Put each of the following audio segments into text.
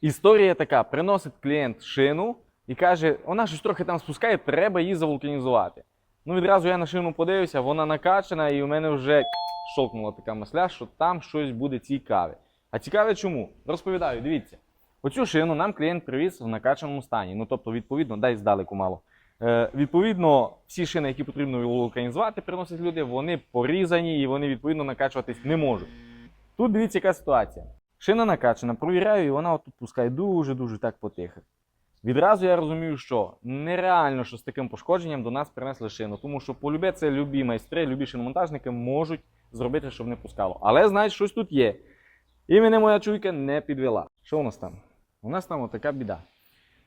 Історія така: приносить клієнт шину і каже, вона щось трохи там спускає, треба її завулканізувати. Ну, відразу я на шину подивився, вона накачана, і у мене вже шокнула така мисля, що там щось буде цікаве. А цікаве чому? Розповідаю, дивіться. Оцю шину нам клієнт привіз в накачаному стані. Ну, тобто, відповідно, дай здалеку мало. Е, відповідно, всі шини, які потрібно вулканізувати, приносять люди, вони порізані і вони відповідно накачуватись не можуть. Тут дивіться, яка ситуація. Шина накачана, провіряю, і вона отут пускає дуже-дуже так потихо. Відразу я розумію, що нереально, що з таким пошкодженням до нас принесли шину, тому що полюбе це любі майстри, любі шиномонтажники можуть зробити, щоб не пускало. Але знають, щось тут є. І мене моя чуйка не підвела. Що у нас там? У нас там отака біда.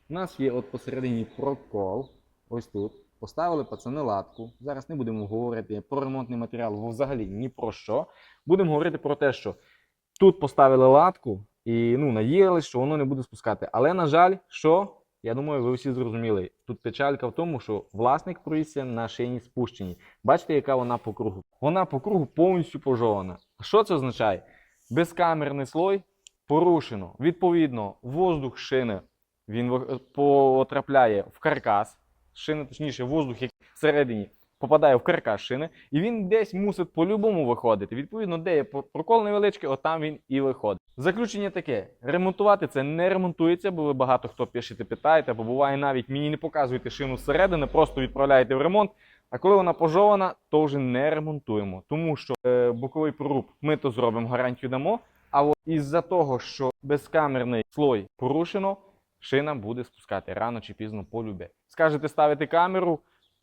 У нас є от посередині прокол, ось тут. Поставили пацани латку. Зараз не будемо говорити про ремонтний матеріал взагалі ні про що. Будемо говорити про те, що тут поставили латку і ну, надіялись, що воно не буде спускати. Але, на жаль, що? Я думаю, ви всі зрозуміли. Тут печалька в тому, що власник проїсся на шині спущеній. Бачите, яка вона по кругу? Вона по кругу повністю пожована. Що це означає? Безкамерний слой порушено. Відповідно, воздух шини він в- потрапляє в каркас. Шини, точніше, воздух, який всередині попадає в каркас шини, і він десь мусить по-любому виходити. Відповідно, де є прокол невеличкий, отам він і виходить. Заключення таке: ремонтувати це не ремонтується, бо ви багато хто пишете, питаєте, бо буває навіть мені не показуєте шину зсередини, просто відправляєте в ремонт. А коли вона пожована, то вже не ремонтуємо, тому що е, боковий проруб ми то зробимо, гарантію дамо. А от із-за того, що безкамерний слой порушено, шина буде спускати рано чи пізно по любе. Скажете ставити камеру,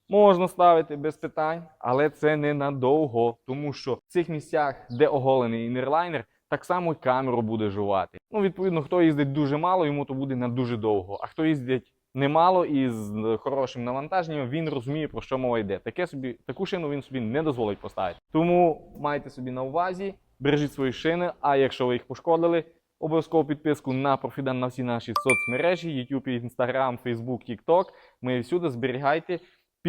можна ставити без питань, але це не надовго, тому що в цих місцях, де оголений інерлайнер, так само камеру буде жувати. Ну, відповідно, хто їздить дуже мало, йому то буде на дуже довго. А хто їздить немало і з хорошим навантаженням, він розуміє, про що мова йде. Таке собі, таку шину він собі не дозволить поставити. Тому майте собі на увазі, бережіть свої шини, а якщо ви їх пошкодили, обов'язково підписку на профідан на всі наші соцмережі, YouTube, Instagram, Facebook, TikTok. Ми всюди зберігайте,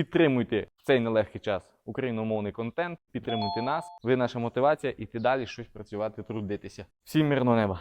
підтримуйте в цей нелегкий час україномовний контент, підтримуйте нас. Ви наша мотивація іти далі щось працювати, трудитися. Всім мирного неба!